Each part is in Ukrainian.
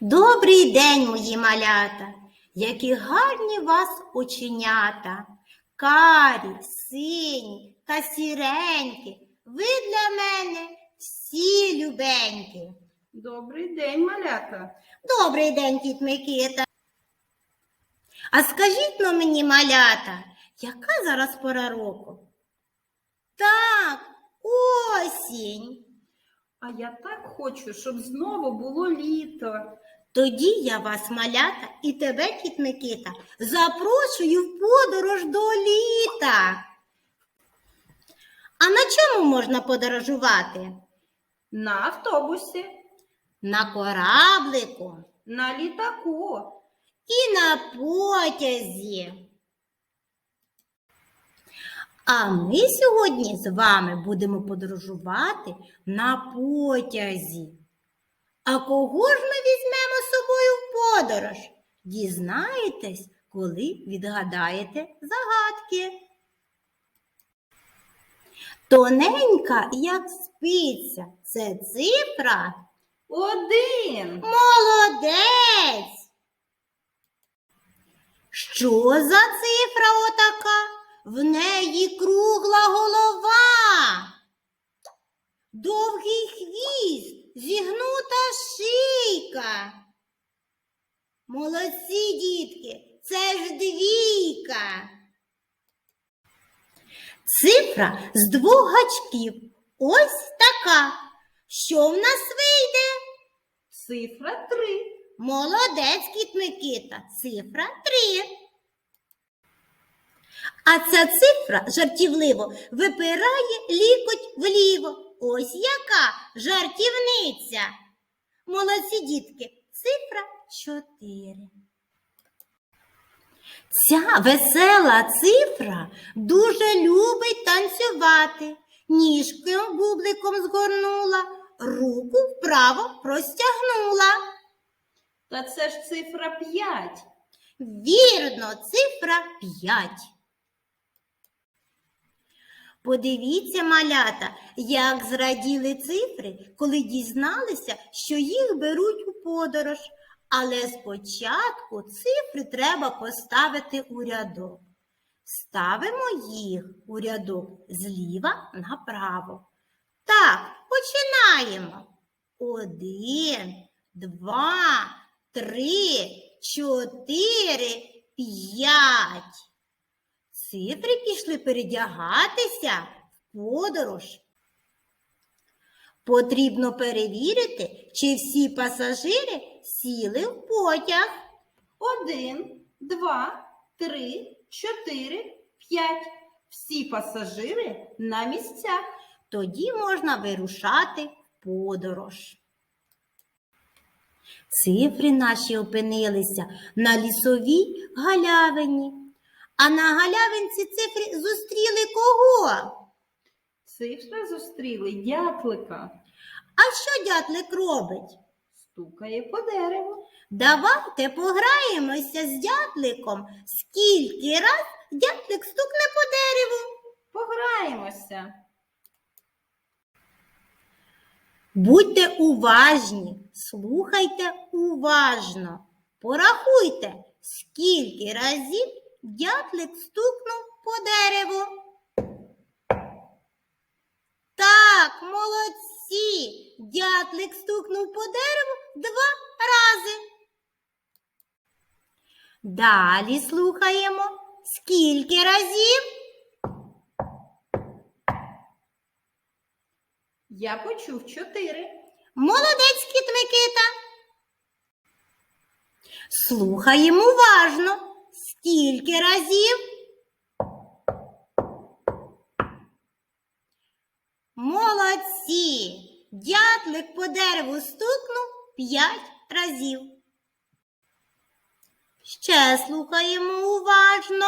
Добрий день, мої малята, які гарні вас оченята, карі, сині та сіренькі. Ви для мене всі любенькі. Добрий день, малята. Добрий день, кіт Микита. А скажіть но мені, малята, яка зараз пора року? Так, осінь. А я так хочу, щоб знову було літо. Тоді я вас, малята, і тебе, кіт Микита, запрошую в подорож до літа. А на чому можна подорожувати? На автобусі, На кораблику на літаку. і на потязі. А ми сьогодні з вами будемо подорожувати на потязі. А кого ж ми візьмемо з собою в подорож? Дізнаєтесь, коли відгадаєте загадки. Тоненька, як спиця, це цифра. Один. Молодець. Що за цифра отака? В неї кругла голова. Довгий хвіст, зігнута шийка. Молодці, дітки, це ж двійка. Цифра з двох гачків. Ось така. Що в нас вийде? Цифра три. Молодець, кіт Микита, цифра 3. А ця цифра жартівливо випирає лікоть вліво. Ось яка жартівниця. Молодці дітки, цифра 4. Ця весела цифра дуже любить танцювати. Ніжки бубликом згорнула, руку вправо простягнула. Та це ж цифра п'ять. Вірно, цифра 5. Подивіться, малята, як зраділи цифри, коли дізналися, що їх беруть у подорож. Але спочатку цифри треба поставити у рядок. Ставимо їх у рядок зліва направо. Так, починаємо. Один, два, три, чотири, п'ять. Цифри пішли передягатися в подорож. Потрібно перевірити, чи всі пасажири сіли в потяг. Один, два, три, чотири, п'ять. Всі пасажири на місцях. Тоді можна вирушати в подорож. Цифри наші опинилися на лісовій галявині. А на галявинці цифри зустріли кого? Цифри зустріли дятлика. А що дятлик робить? Стукає по дереву. Давайте пограємося з дятликом. Скільки раз дятлик стукне по дереву? Пограємося. Будьте уважні, слухайте уважно. Порахуйте, скільки разів дятлик стукнув по дереву. Так, молодці. Дятлик стукнув по дереву два рази. Далі слухаємо, скільки разів. Я почув чотири. Молодець кіт Микита. Слухаємо уважно. Скільки разів? Молодці. Дятлик по дереву стукнув п'ять разів. Ще слухаємо уважно.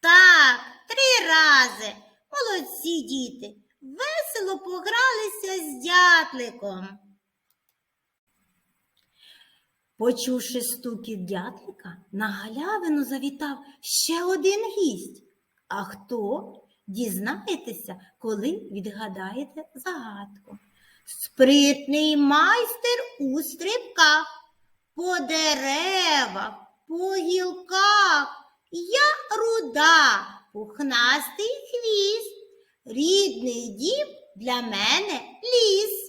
Так, три рази. Молодці діти. Весело погралися з дятликом. Почувши стукіт дятлика, на галявину завітав ще один гість. А хто? Дізнаєтеся, коли відгадаєте загадку. Спритний майстер у стрибках, по деревах, по гілках. Я руда, пухнастий хвіст, рідний дім для мене ліс.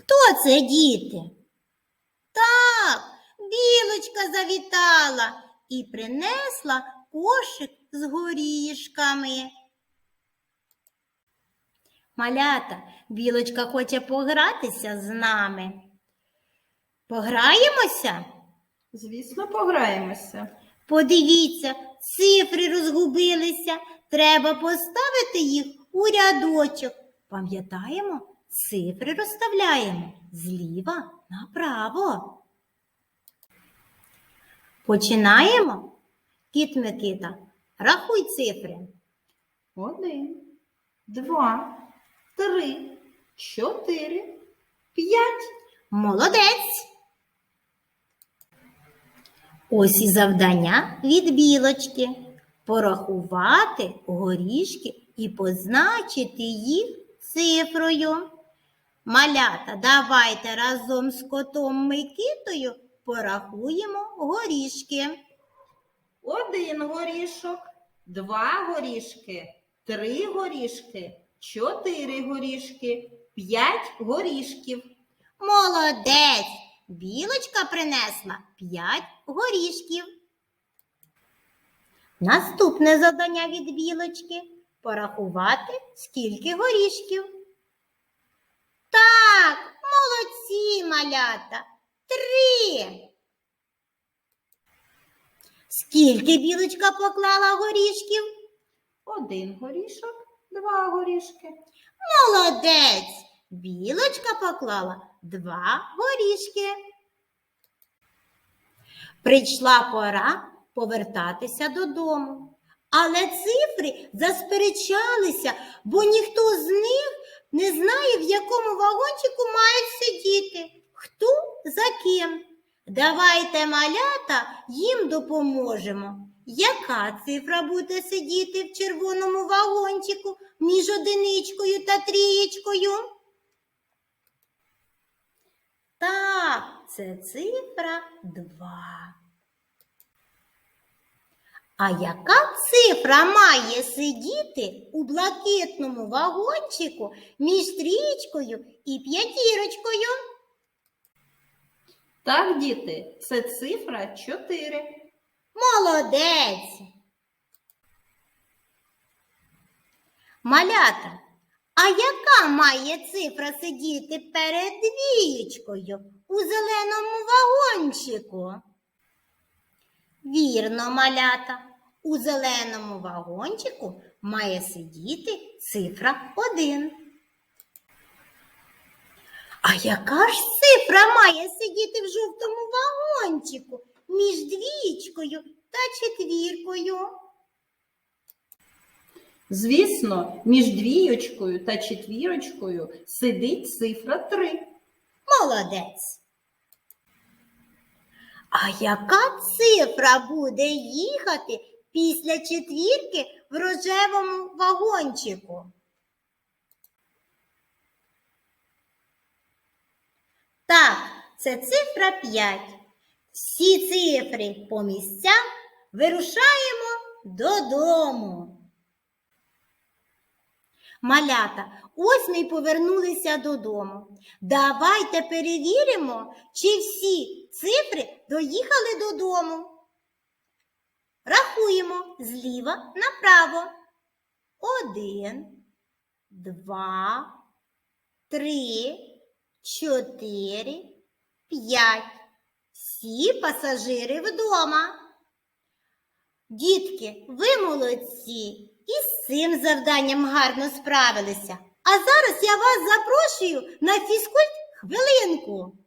Хто це, діти? Так, білочка завітала і принесла кошик з горішками. Малята, білочка хоче погратися з нами. Пограємося? Звісно, пограємося. Подивіться, цифри розгубилися. Треба поставити їх у рядочок. Пам'ятаємо, цифри розставляємо зліва направо. Починаємо. Кіт Микита, рахуй цифри. Один, два, три, чотири, п'ять. Молодець. Ось і завдання від білочки порахувати горішки і позначити їх цифрою. Малята, давайте разом з котом Микитою порахуємо горішки. Один горішок, два горішки, три горішки, чотири горішки, п'ять горішків. Молодець! Білочка принесла п'ять горішків. Наступне завдання від білочки порахувати, скільки горішків. Так, молодці, малята. Три. Скільки білочка поклала горішків? Один горішок, два горішки. Молодець! Білочка поклала два горішки. Прийшла пора повертатися додому. Але цифри засперечалися, бо ніхто з них не знає, в якому вагончику мають сидіти, хто за ким. Давайте, малята, їм допоможемо. Яка цифра буде сидіти в червоному вагончику між одиничкою та трієчкою? Так, це цифра 2. А яка цифра має сидіти у блакитному вагончику між трієчкою і п'ятірочкою? Так, діти, це цифра 4. Молодець. Малята, а яка має цифра сидіти перед двієчкою у зеленому вагончику? Вірно, малята. У зеленому вагончику має сидіти цифра 1. А яка ж цифра має сидіти в жовтому вагончику між двічкою та четвіркою? Звісно, між двієчкою та четвірочкою сидить цифра 3. Молодець. А яка цифра буде їхати після четвірки в рожевому вагончику? Так, це цифра 5. Всі цифри по місцях вирушаємо додому. Малята, ось ми й повернулися додому. Давайте перевіримо, чи всі цифри доїхали додому. Рахуємо зліва направо. Один, два, три, чотири, п'ять. Всі пасажири вдома. Дітки, ви молодці і з цим завданням гарно справилися. А зараз я вас запрошую на фізкульт хвилинку.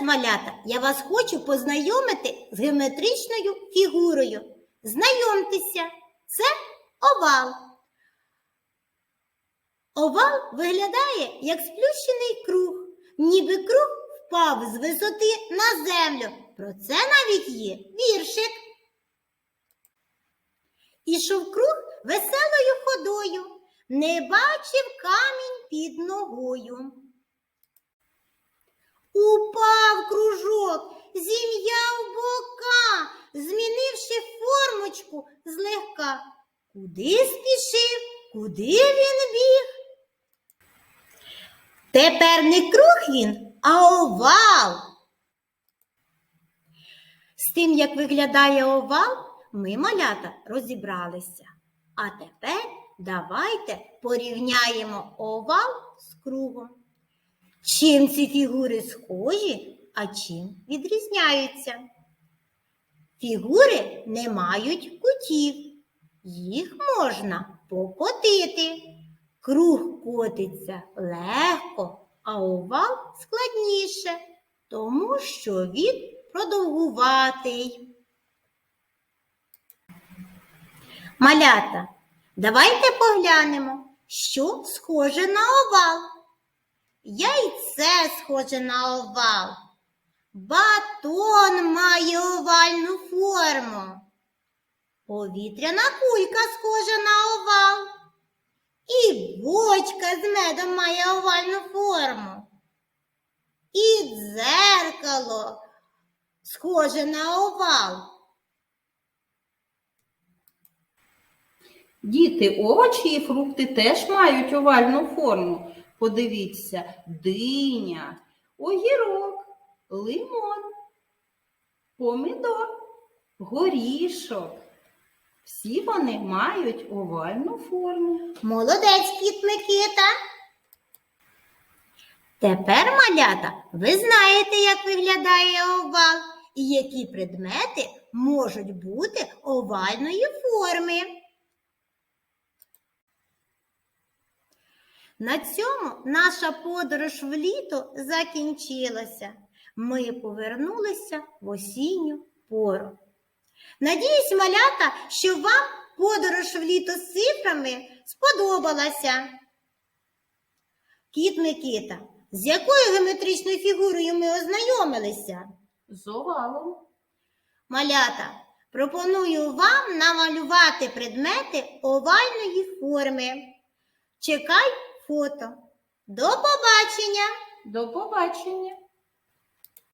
Малята, я вас хочу познайомити з геометричною фігурою. Знайомтеся, це овал. Овал виглядає як сплющений круг, ніби круг впав з висоти на землю. Про це навіть є віршик. Ішов круг веселою ходою, не бачив камінь під ногою. Упав кружок, зім'яв бока, змінивши формочку злегка. Куди спішив, куди він біг? Тепер не круг він, а овал. З тим, як виглядає овал, ми, малята, розібралися. А тепер давайте порівняємо овал з кругом. Чим ці фігури схожі, а чим відрізняються? Фігури не мають кутів, їх можна покотити. Круг котиться легко, а овал складніше, тому що він продовгуватий. Малята, давайте поглянемо, що схоже на овал. Яйце схоже на овал. Батон має овальну форму. Повітряна кулька схожа на овал. І бочка з медом має овальну форму. І дзеркало схоже на овал. Діти, овочі і фрукти теж мають овальну форму. Подивіться, диня, огірок, лимон, помідор, горішок. Всі вони мають овальну форму. Молодець, кіт Микита. Тепер, малята, ви знаєте, як виглядає овал і які предмети можуть бути овальної форми. На цьому наша подорож в літо закінчилася. Ми повернулися в осінню пору. Надіюсь, малята, що вам подорож в літо з цифрами сподобалася. Кіт Микита, з якою геометричною фігурою ми ознайомилися? З овалом. Малята, пропоную вам намалювати предмети овальної форми. Чекай фото. До побачення! До побачення!